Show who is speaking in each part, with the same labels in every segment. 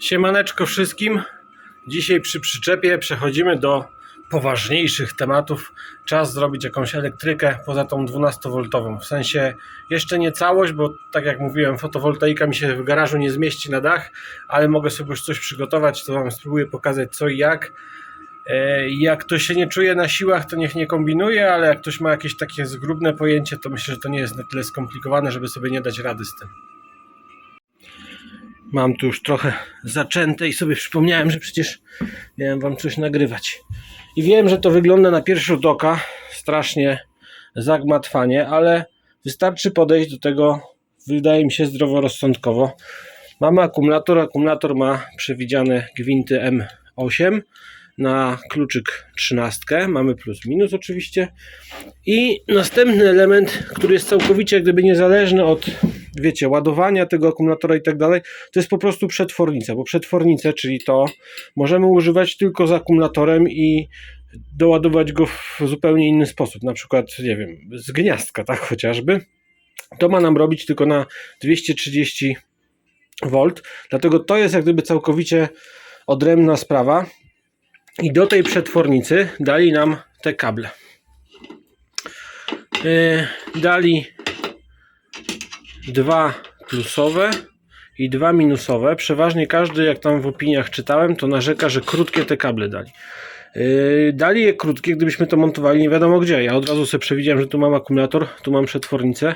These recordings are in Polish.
Speaker 1: Siemaneczko wszystkim. Dzisiaj przy przyczepie przechodzimy do poważniejszych tematów. Czas zrobić jakąś elektrykę poza tą 12V. W sensie jeszcze nie całość, bo tak jak mówiłem, fotowoltaika mi się w garażu nie zmieści na dach, ale mogę sobie już coś przygotować, to Wam spróbuję pokazać co i jak. E, Jak ktoś się nie czuje na siłach, to niech nie kombinuje, ale jak ktoś ma jakieś takie zgrubne pojęcie, to myślę, że to nie jest na tyle skomplikowane, żeby sobie nie dać rady z tym. Mam tu już trochę zaczęte i sobie przypomniałem, że przecież miałem wam coś nagrywać. I wiem, że to wygląda na pierwszy rzut oka strasznie zagmatwanie, ale wystarczy podejść do tego, wydaje mi się, zdroworozsądkowo. Mamy akumulator, akumulator ma przewidziane gwinty M8 na kluczyk 13, mamy plus minus oczywiście. I następny element, który jest całkowicie gdyby niezależny od wiecie, ładowania tego akumulatora i tak dalej, to jest po prostu przetwornica, bo przetwornicę, czyli to możemy używać tylko z akumulatorem i doładować go w zupełnie inny sposób, na przykład, nie wiem, z gniazdka, tak chociażby. To ma nam robić tylko na 230 V, dlatego to jest jak gdyby całkowicie odrębna sprawa i do tej przetwornicy dali nam te kable. Yy, dali dwa plusowe i dwa minusowe. Przeważnie każdy, jak tam w opiniach czytałem, to narzeka, że krótkie te kable dali. Yy, dali je krótkie, gdybyśmy to montowali nie wiadomo gdzie. Ja od razu sobie przewidziałem, że tu mam akumulator, tu mam przetwornicę.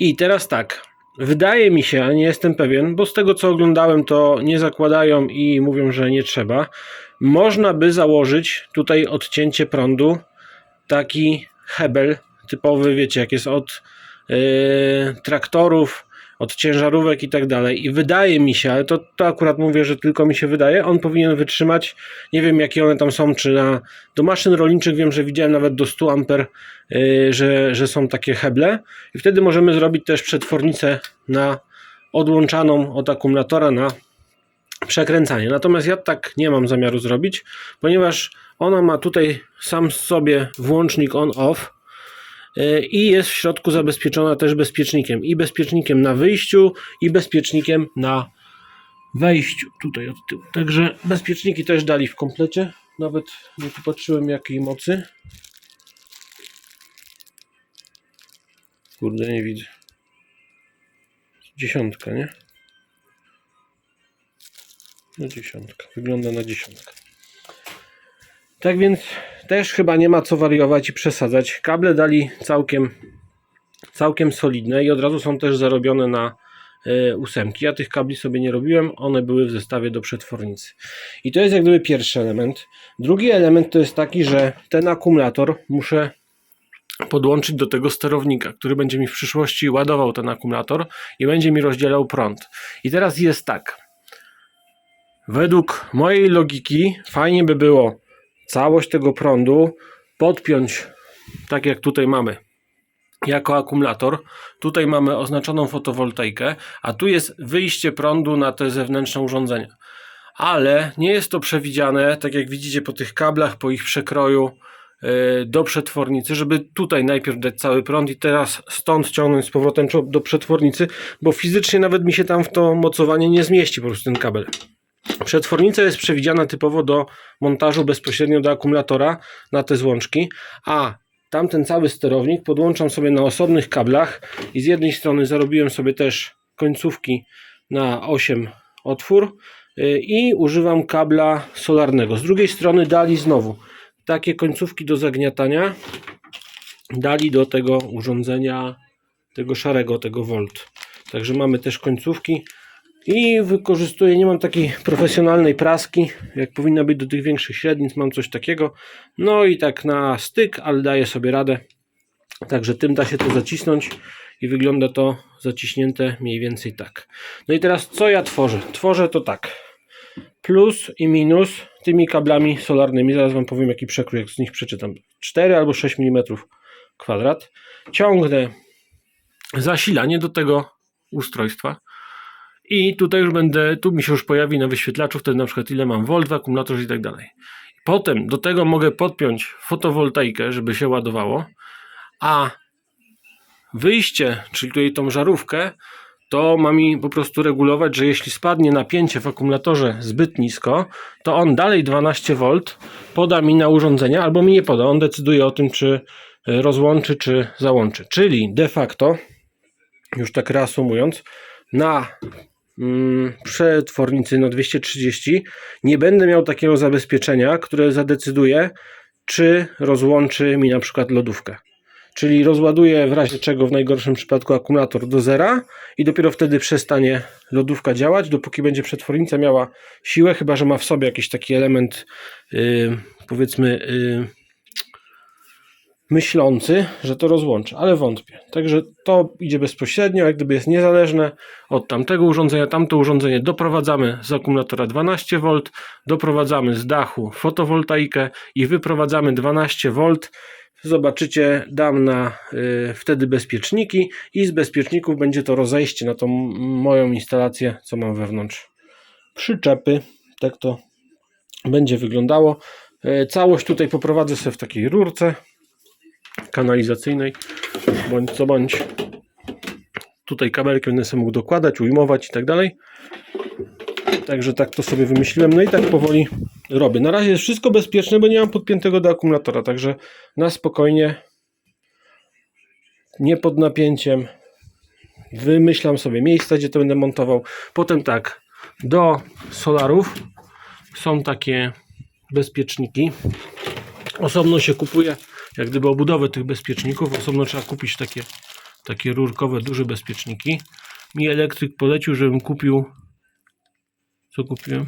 Speaker 1: I teraz tak, wydaje mi się, a nie jestem pewien, bo z tego co oglądałem, to nie zakładają i mówią, że nie trzeba. Można by założyć tutaj odcięcie prądu, taki hebel typowy, wiecie, jak jest od traktorów, od ciężarówek i tak dalej. I wydaje mi się, ale to, to akurat mówię, że tylko mi się wydaje, on powinien wytrzymać, nie wiem jakie one tam są, czy na, do maszyn rolniczych wiem, że widziałem nawet do 100 amper, yy, że, że są takie heble i wtedy możemy zrobić też przetwornicę na odłączaną od akumulatora na przekręcanie. Natomiast ja tak nie mam zamiaru zrobić, ponieważ ona ma tutaj sam sobie włącznik on-off, i jest w środku zabezpieczona też bezpiecznikiem. I bezpiecznikiem na wyjściu, i bezpiecznikiem na wejściu. Tutaj od tyłu. Także bezpieczniki też dali w komplecie. Nawet nie popatrzyłem jakiej mocy. Kurde, nie widzę. Dziesiątka, nie? No dziesiątka. Wygląda na dziesiątkę. Tak więc też chyba nie ma co wariować i przesadzać. Kable dali całkiem, całkiem solidne i od razu są też zarobione na y, ósemki. Ja tych kabli sobie nie robiłem, one były w zestawie do przetwornicy. I to jest jak gdyby pierwszy element. Drugi element to jest taki, że ten akumulator muszę podłączyć do tego sterownika, który będzie mi w przyszłości ładował ten akumulator i będzie mi rozdzielał prąd. I teraz jest tak. Według mojej logiki fajnie by było całość tego prądu podpiąć tak jak tutaj mamy jako akumulator. Tutaj mamy oznaczoną fotowoltaikę, a tu jest wyjście prądu na te zewnętrzne urządzenia. Ale nie jest to przewidziane, tak jak widzicie po tych kablach, po ich przekroju yy, do przetwornicy, żeby tutaj najpierw dać cały prąd i teraz stąd ciągnąć z powrotem do przetwornicy, bo fizycznie nawet mi się tam w to mocowanie nie zmieści po prostu ten kabel. Przetwornica jest przewidziana typowo do montażu bezpośrednio do akumulatora na te złączki, a tamten cały sterownik podłączam sobie na osobnych kablach i z jednej strony zarobiłem sobie też końcówki na 8 otwór yy, i używam kabla solarnego. Z drugiej strony dali znowu takie końcówki do zagniatania dali do tego urządzenia tego szarego, tego volt. Także mamy też końcówki i wykorzystuję, nie mam takiej profesjonalnej praski, jak powinna być do tych większych średnic, mam coś takiego. No i tak na styk, ale daję sobie radę. Także tym da się to zacisnąć i wygląda to zaciśnięte mniej więcej tak. No i teraz co ja tworzę? Tworzę to tak. Plus i minus tymi kablami solarnymi. Zaraz Wam powiem jaki przekrój, jak z nich przeczytam. 4 albo 6 mm kwadrat. Ciągnę zasilanie do tego ustrojstwa. I tutaj już będę, tu mi się już pojawi na wyświetlaczu wtedy na przykład ile mam volt w akumulatorze i tak dalej. Potem do tego mogę podpiąć fotowoltaikę, żeby się ładowało, a wyjście, czyli tutaj tą żarówkę, to ma mi po prostu regulować, że jeśli spadnie napięcie w akumulatorze zbyt nisko, to on dalej 12V poda mi na urządzenie albo mi nie poda. On decyduje o tym, czy rozłączy, czy załączy. Czyli de facto, już tak reasumując, na przetwornicy no 230 nie będę miał takiego zabezpieczenia, które zadecyduje, czy rozłączy mi na przykład lodówkę. Czyli rozładuję w razie czego w najgorszym przypadku akumulator do zera i dopiero wtedy przestanie lodówka działać, dopóki będzie przetwornica miała siłę, chyba że ma w sobie jakiś taki element yy, powiedzmy yy, myślący, że to rozłączy, ale wątpię. Także to idzie bezpośrednio, jak gdyby jest niezależne od tamtego urządzenia. Tamto urządzenie doprowadzamy z akumulatora 12V, doprowadzamy z dachu fotowoltaikę i wyprowadzamy 12V. Zobaczycie, dam na y, wtedy bezpieczniki i z bezpieczników będzie to rozejście na tą moją instalację, co mam wewnątrz przyczepy. Tak to będzie wyglądało. Y, całość tutaj poprowadzę sobie w takiej rurce kanalizacyjnej, bądź co bądź. Tutaj kabelki będę sobie mógł dokładać, ujmować i tak dalej. Także tak to sobie wymyśliłem. No i tak powoli robię. Na razie jest wszystko bezpieczne, bo nie mam podpiętego do akumulatora, także na spokojnie, nie pod napięciem. Wymyślam sobie miejsca, gdzie to będę montował. Potem tak, do solarów są takie bezpieczniki. Osobno się kupuje, jak gdyby obudowę tych bezpieczników. Osobno trzeba kupić takie, takie rurkowe, duże bezpieczniki. Mi elektryk polecił, żebym kupił. Co kupiłem?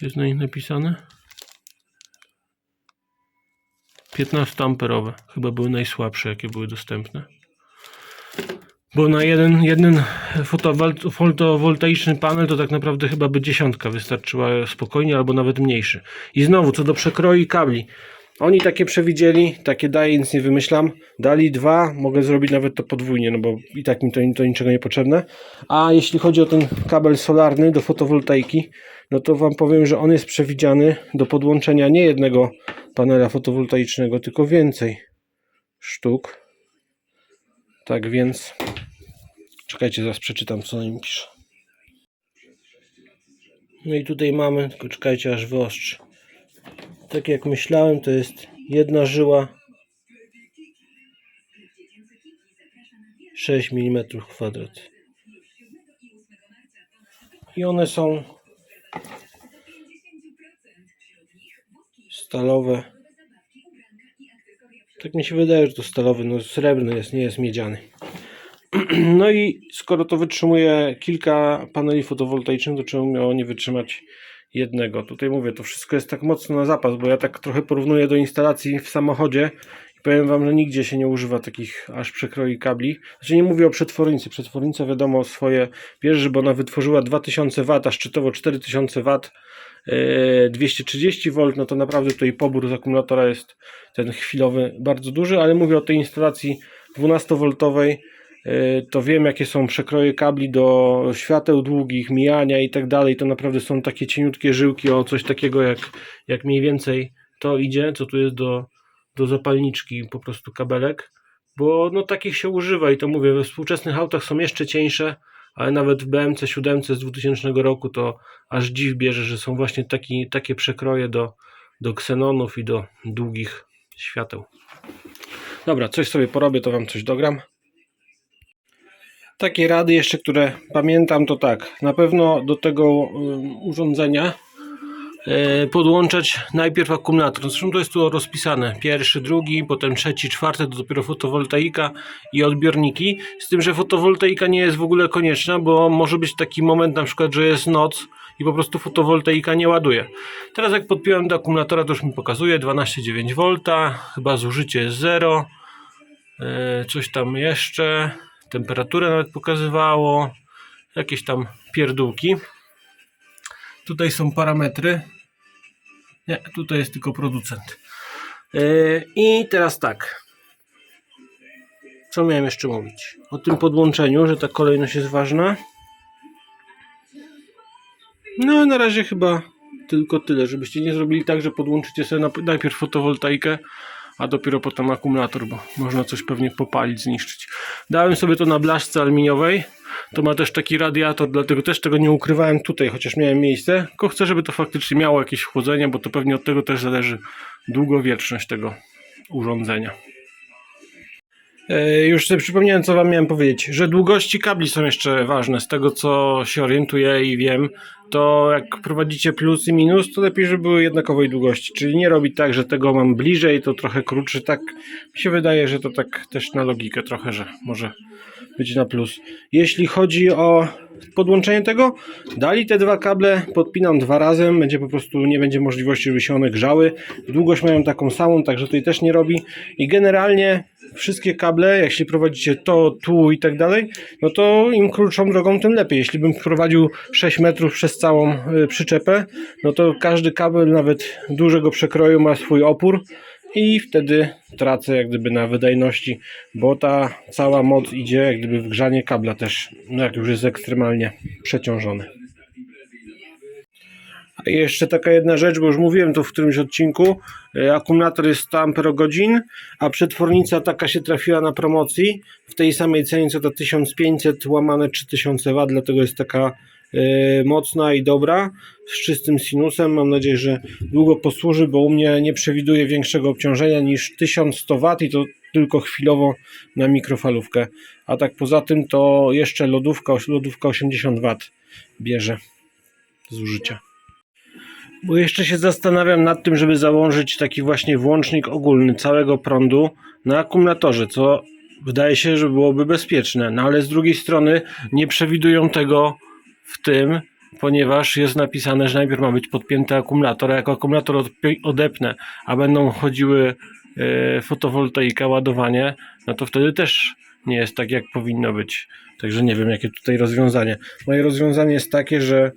Speaker 1: Jest na nich napisane? 15 amperowe. Chyba były najsłabsze, jakie były dostępne. Bo na jeden, jeden fotowol- fotowoltaiczny panel to tak naprawdę chyba by dziesiątka wystarczyła spokojnie, albo nawet mniejszy. I znowu, co do przekroi kabli. Oni takie przewidzieli, takie daje, nic nie wymyślam. Dali dwa, mogę zrobić nawet to podwójnie, no bo i tak mi to, to niczego nie potrzebne. A jeśli chodzi o ten kabel solarny do fotowoltaiki, no to Wam powiem, że on jest przewidziany do podłączenia nie jednego panela fotowoltaicznego, tylko więcej sztuk. Tak więc, czekajcie, zaraz przeczytam, co na nim pisze. No i tutaj mamy, tylko czekajcie, aż wyostrzy. Tak jak myślałem, to jest jedna żyła 6 mm kwadrat. I one są stalowe. Tak mi się wydaje, że to stalowy, no srebrny jest, nie jest miedziany. No i skoro to wytrzymuje kilka paneli fotowoltaicznych, to czemu miało nie wytrzymać jednego? Tutaj mówię, to wszystko jest tak mocno na zapas, bo ja tak trochę porównuję do instalacji w samochodzie i powiem Wam, że nigdzie się nie używa takich aż przekroju kabli. Znaczy nie mówię o przetwornicy. Przetwornica wiadomo swoje bierze, bo ona wytworzyła 2000 W, a szczytowo 4000 W. e, 230 V, no to naprawdę tutaj pobór z akumulatora jest ten chwilowy bardzo duży, ale mówię o tej instalacji 12V, e, to wiem jakie są przekroje kabli do świateł długich, mijania i tak dalej, to naprawdę są takie cieniutkie żyłki o coś takiego jak, jak mniej więcej to idzie, co tu jest do, do zapalniczki, po prostu kabelek, bo no takich się używa i to mówię, we współczesnych autach są jeszcze cieńsze, ale nawet w BMC 7 z 2000 roku to aż dziw bierze, że są właśnie taki, takie przekroje do, do ksenonów i do długich świateł. Dobra, coś sobie porobię, to Wam coś dogram. Takie rady jeszcze, które pamiętam, to tak. Na pewno do tego urządzenia e, podłączać najpierw akumulator. Zresztą to jest tu rozpisane. Pierwszy, drugi, potem trzeci, czwarty, to dopiero fotowoltaika i odbiorniki. Z tym, że fotowoltaika nie jest w ogóle konieczna, bo może być taki moment na przykład, że jest noc i po prostu fotowoltaika nie ładuje. Teraz jak podpiąłem do akumulatora, to już mi pokazuje 12,9 V, chyba zużycie jest 0. E, coś tam jeszcze. Temperaturę nawet pokazywało. Jakieś tam pierdółki. Tutaj są parametry. Nie, tutaj jest tylko producent. Yy, I teraz tak. Co miałem jeszcze mówić? O tym podłączeniu, że ta kolejność jest ważna. No, na razie chyba tylko tyle, żebyście nie zrobili tak, że podłączycie sobie najpierw fotowoltaikę, a dopiero potem akumulator, bo można coś pewnie popalić, zniszczyć. Dałem sobie to na blaszce aluminiowej. To ma też taki radiator, dlatego też tego nie ukrywałem tutaj, chociaż miałem miejsce. Tylko chcę, żeby to faktycznie miało jakieś chłodzenie, bo to pewnie od tego też zależy długowieczność tego urządzenia. E, Już sobie przypomniałem, co Wam miałem powiedzieć, że długości kabli są jeszcze ważne. Z tego, co się orientuję i wiem, to jak prowadzicie plus i minus, to lepiej, żeby były jednakowej długości. Czyli nie robić tak, że tego mam bliżej, to trochę krótszy. Tak mi się wydaje, że to tak też na logikę trochę, że może być na plus. Jeśli chodzi o podłączenie tego, dali te dwa kable, podpinam dwa razem, będzie po prostu, nie będzie możliwości, żeby się one grzały. Długość mają taką samą, także tutaj też nie robi. I generalnie wszystkie kable, jeśli prowadzicie to, tu i tak dalej, no to im krótszą drogą, tym lepiej. Jeśli bym wprowadził 6 metrów przez całą y, przyczepę, no to każdy kabel, nawet dużego przekroju, ma swój opór i wtedy tracę jak gdyby na wydajności, bo ta cała moc idzie jak gdyby w grzanie kabla też, no jak już jest ekstremalnie przeciążony. A jeszcze taka jedna rzecz, bo już mówiłem to w którymś odcinku. e, Akumulator jest 100 Ah, a przetwornica taka się trafiła na promocji w tej samej cenie co ta 1500 łamane 3000 W, dlatego jest taka mocna i dobra, z czystym sinusem. Mam nadzieję, że długo posłuży, bo u mnie nie przewiduje większego obciążenia niż 1100 W i to tylko chwilowo na mikrofalówkę. A tak poza tym to jeszcze lodówka, lodówka 80 W bierze z użycia. Bo jeszcze się zastanawiam nad tym, żeby założyć taki właśnie włącznik ogólny całego prądu na akumulatorze, co wydaje się, że byłoby bezpieczne. No ale z drugiej strony nie przewidują tego w tym, ponieważ jest napisane, że najpierw ma być podpięty akumulator, a jak akumulator odepnę, a będą chodziły e, fotowoltaika, ładowanie, no to wtedy też nie jest tak, jak powinno być. Także nie wiem, jakie tutaj rozwiązanie. Moje rozwiązanie jest takie, że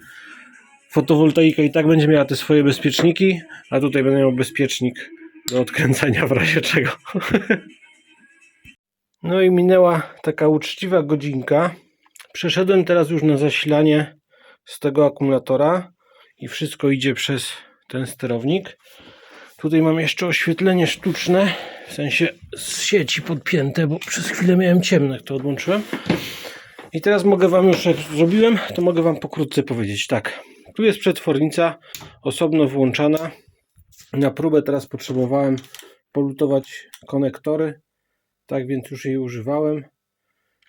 Speaker 1: fotowoltaika i tak będzie miała te swoje bezpieczniki, a tutaj będę miał bezpiecznik do odkręcania w razie czego. No i minęła taka uczciwa godzinka. Przeszedłem teraz już na zasilanie z tego akumulatora i wszystko idzie przez ten sterownik. Tutaj mam jeszcze oświetlenie sztuczne, w sensie z sieci podpięte, bo przez chwilę miałem ciemne, to odłączyłem. I teraz mogę Wam już, jak zrobiłem, to mogę Wam pokrótce powiedzieć. Tak, tu jest przetwornica osobno włączana. Na próbę teraz potrzebowałem polutować konektory, tak więc już jej używałem.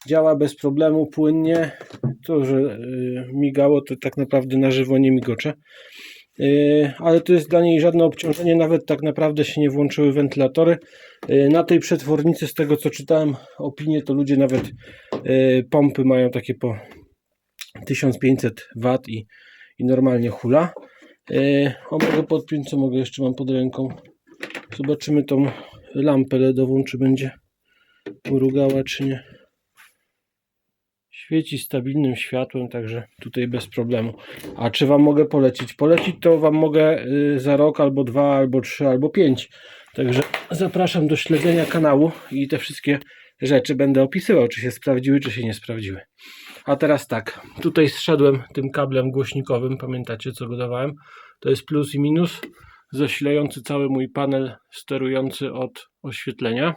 Speaker 1: Działa bez problemu, płynnie. To, że y, migało, to tak naprawdę na żywo nie migocze. Y, ale to jest dla niej żadne obciążenie, nawet tak naprawdę się nie włączyły wentylatory. Y, na tej przetwornicy, z tego co czytałem opinie, to ludzie nawet pompy mają takie po 1500 W i, i normalnie hula. O, mogę podpiąć, co mogę jeszcze mam pod ręką. Zobaczymy tą lampę LEDową, czy będzie urugała, czy nie. Świeci stabilnym światłem, także tutaj bez problemu. A czy Wam mogę polecić? Polecić to Wam mogę y, za rok, albo dwa, albo trzy, albo pięć. Także zapraszam do śledzenia kanału i te wszystkie rzeczy będę opisywał, czy się sprawdziły, czy się nie sprawdziły. A teraz tak, tutaj zszedłem tym kablem głośnikowym, pamiętacie co go dawałem? To jest plus i minus, zasilający cały mój panel sterujący od oświetlenia.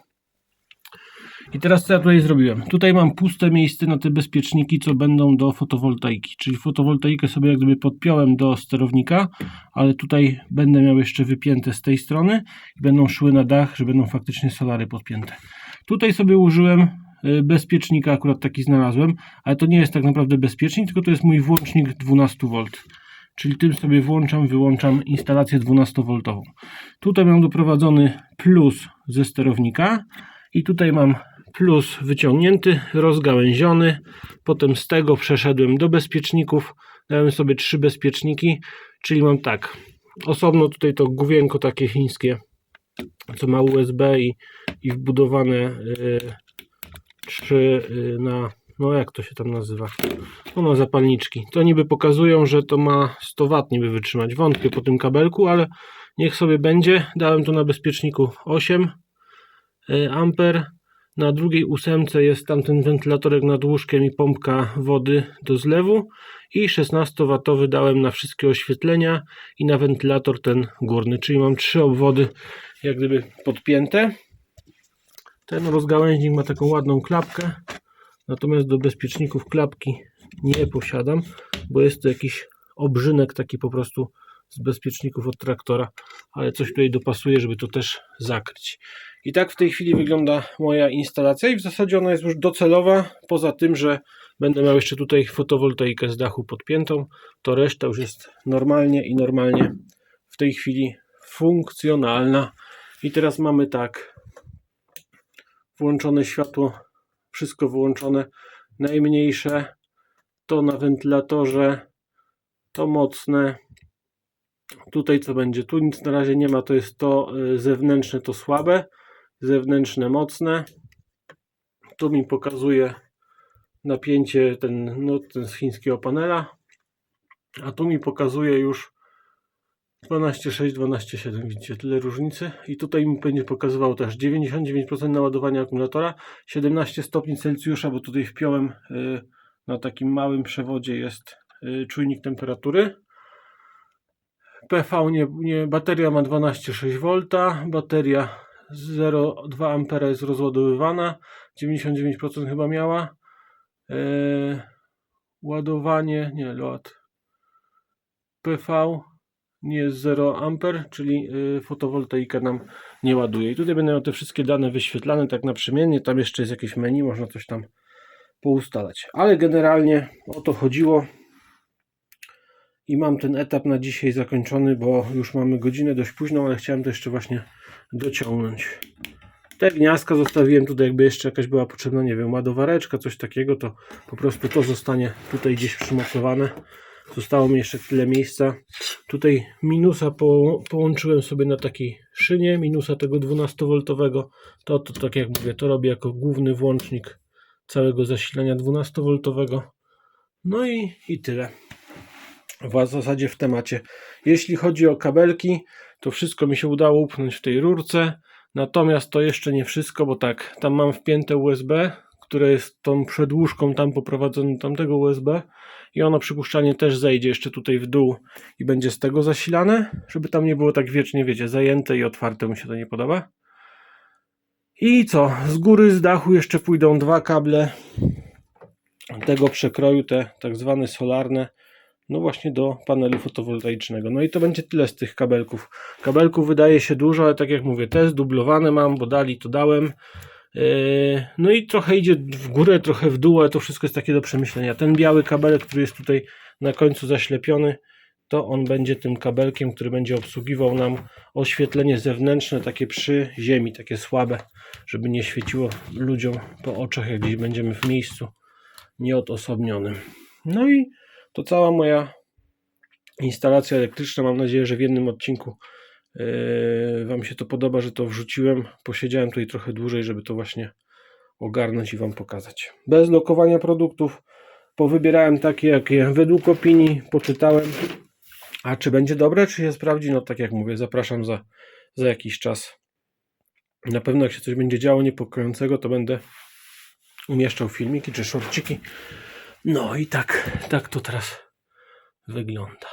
Speaker 1: I teraz co ja tutaj zrobiłem? Tutaj mam puste miejsce na te bezpieczniki, co będą do fotowoltaiki. Czyli fotowoltaikę sobie jak gdyby podpiąłem do sterownika, ale tutaj będę miał jeszcze wypięte z tej strony i będą szły na dach, że będą faktycznie solary podpięte. Tutaj sobie użyłem y, bezpiecznika, akurat taki znalazłem, ale to nie jest tak naprawdę bezpiecznik, tylko to jest mój włącznik 12V. Czyli tym sobie włączam, wyłączam instalację 12V. Tutaj mam doprowadzony plus ze sterownika i tutaj mam plus wyciągnięty, rozgałęziony. Potem z tego przeszedłem do bezpieczników. Dałem sobie trzy bezpieczniki, czyli mam tak. Osobno tutaj to główienko takie chińskie, co ma USB i, i wbudowane y, trzy y, na, no jak to się tam nazywa? No na zapalniczki. To niby pokazują, że to ma 100 W niby wytrzymać. Wątpię po tym kabelku, ale niech sobie będzie. Dałem to na bezpieczniku 8 y, amper. Na drugiej ósemce jest tamten wentylatorek nad łóżkiem i pompka wody do zlewu. i 16W dałem na wszystkie oświetlenia i na wentylator ten górny, czyli mam trzy obwody jak gdyby podpięte. Ten rozgałęźnik ma taką ładną klapkę, natomiast do bezpieczników klapki nie posiadam, bo jest to jakiś obrzynek taki po prostu z bezpieczników od traktora, ale coś tutaj dopasuje, żeby to też zakryć. I tak w tej chwili wygląda moja instalacja i w zasadzie ona jest już docelowa, poza tym, że będę miał jeszcze tutaj fotowoltaikę z dachu podpiętą, to reszta już jest normalnie i normalnie w tej chwili funkcjonalna. I teraz mamy tak, włączone światło, wszystko wyłączone, najmniejsze, to na wentylatorze, to mocne, tutaj co będzie, tu nic na razie nie ma, to jest to y, zewnętrzne, to słabe, zewnętrzne mocne, tu mi pokazuje napięcie ten, no, ten z chińskiego panela, a tu mi pokazuje już 12,6, 12,7, widzicie, tyle różnicy. I tutaj mi będzie pokazywał też 99% naładowania akumulatora, 17 stopni Celsjusza, bo tutaj wpiąłem y, na takim małym przewodzie jest y, czujnik temperatury. PV nie, nie bateria ma 12,6 V, bateria 0,2 A jest rozładowywana, 99% chyba miała. E, ładowanie, nie, ład. PV nie jest 0 A, czyli y, fotowoltaika nam nie ładuje. I tutaj będą te wszystkie dane wyświetlane tak naprzemiennie. Tam jeszcze jest jakieś menu, można coś tam poustalać. Ale generalnie o to chodziło. I mam ten etap na dzisiaj zakończony, bo już mamy godzinę dość późną, ale chciałem to jeszcze właśnie dociągnąć. Te gniazdka zostawiłem tutaj, jakby jeszcze jakaś była potrzebna, nie wiem, ładowareczka, coś takiego, to po prostu to zostanie tutaj gdzieś przymocowane. Zostało mi jeszcze tyle miejsca. Tutaj minusa po, połączyłem sobie na takiej szynie, minusa tego 12V. To, to tak jak mówię, to robię jako główny włącznik całego zasilania 12V. No i, i tyle. W zasadzie w temacie. Jeśli chodzi o kabelki, to wszystko mi się udało upchnąć w tej rurce. Natomiast to jeszcze nie wszystko, bo tak, tam mam wpięte USB, które jest tą przedłużką tam poprowadzone tamtego USB i ono przypuszczalnie też zejdzie jeszcze tutaj w dół i będzie z tego zasilane, żeby tam nie było tak wiecznie, wiecie, zajęte i otwarte, mi się to nie podoba. I co, z góry, z dachu jeszcze pójdą dwa kable tego przekroju, te tak zwane solarne, no właśnie do panelu fotowoltaicznego. No i to będzie tyle z tych kabelków. Kabelków wydaje się dużo, ale tak jak mówię, te zdublowane mam, bo dali to dałem. Yy, No i trochę idzie w górę, trochę w dół, ale to wszystko jest takie do przemyślenia. Ten biały kabelek, który jest tutaj na końcu zaślepiony, to on będzie tym kabelkiem, który będzie obsługiwał nam oświetlenie zewnętrzne, takie przy ziemi, takie słabe, żeby nie świeciło ludziom po oczach, jak gdzieś będziemy w miejscu nieodosobnionym. No i to cała moja instalacja elektryczna. Mam nadzieję, że w jednym odcinku yy, Wam się to podoba, że to wrzuciłem. Posiedziałem tutaj trochę dłużej, żeby to właśnie ogarnąć i Wam pokazać. Bez lokowania produktów. Powybierałem takie, jakie według opinii poczytałem. A czy będzie dobre, czy się sprawdzi? No tak jak mówię, zapraszam za, za jakiś czas. Na pewno jak się coś będzie działo niepokojącego, to będę umieszczał filmiki czy szorciki. No i tak, tak to teraz wygląda.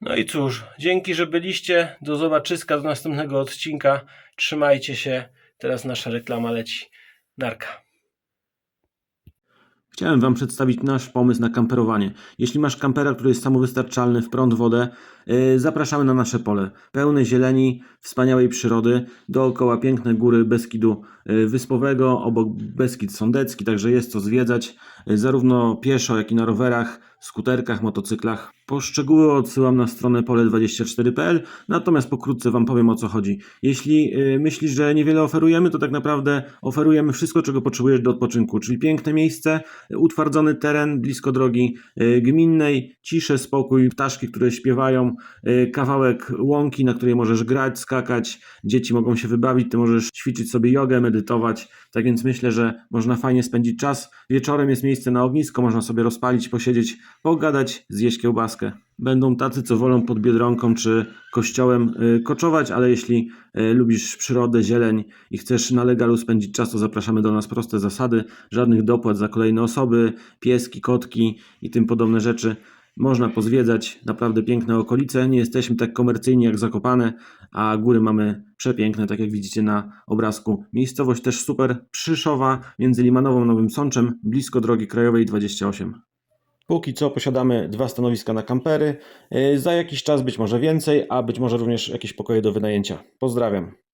Speaker 1: No i cóż, dzięki, że byliście. Do zobaczyska do następnego odcinka. Trzymajcie się. Teraz nasza reklama leci. Narka.
Speaker 2: Chciałem Wam przedstawić nasz pomysł na kamperowanie. Jeśli masz kampera, który jest samowystarczalny w prąd, wodę, yy, zapraszamy na nasze pole. Pełne zieleni, wspaniałej przyrody, dookoła piękne góry Beskidu Wyspowego, obok Beskid Sądecki, także jest co zwiedzać, yy, zarówno pieszo, jak i na rowerach, skuterkach, motocyklach. Po szczegóły odsyłam na stronę pole24.pl, natomiast pokrótce Wam powiem o co chodzi. Jeśli yy, myślisz, że niewiele oferujemy, to tak naprawdę oferujemy wszystko, czego potrzebujesz do odpoczynku, czyli piękne miejsce, utwardzony teren blisko drogi gminnej, ciszę, spokój, ptaszki, które śpiewają, kawałek łąki, na której możesz grać, skakać, dzieci mogą się wybawić, ty możesz ćwiczyć sobie jogę, Tak więc myślę, że można fajnie spędzić czas. Wieczorem jest miejsce miejsce na ognisko, można sobie rozpalić, posiedzieć, pogadać, zjeść kiełbaskę. Będą tacy, co wolą pod Biedronką czy kościołem y, koczować, ale jeśli y, lubisz przyrodę, zieleń i chcesz na legalu spędzić czas, to zapraszamy do nas proste zasady, żadnych dopłat za kolejne osoby, pieski, kotki i tym podobne rzeczy. Można pozwiedzać naprawdę piękne okolice. Nie jesteśmy tak komercyjni jak Zakopane, a góry mamy przepiękne, tak jak widzicie na obrazku. Miejscowość też super przyszowa między Limanową Nowym Sączem, blisko drogi krajowej 28. Póki co posiadamy dwa stanowiska na kampery. Yy, Za jakiś czas być może więcej, a być może również jakieś pokoje do wynajęcia. Pozdrawiam.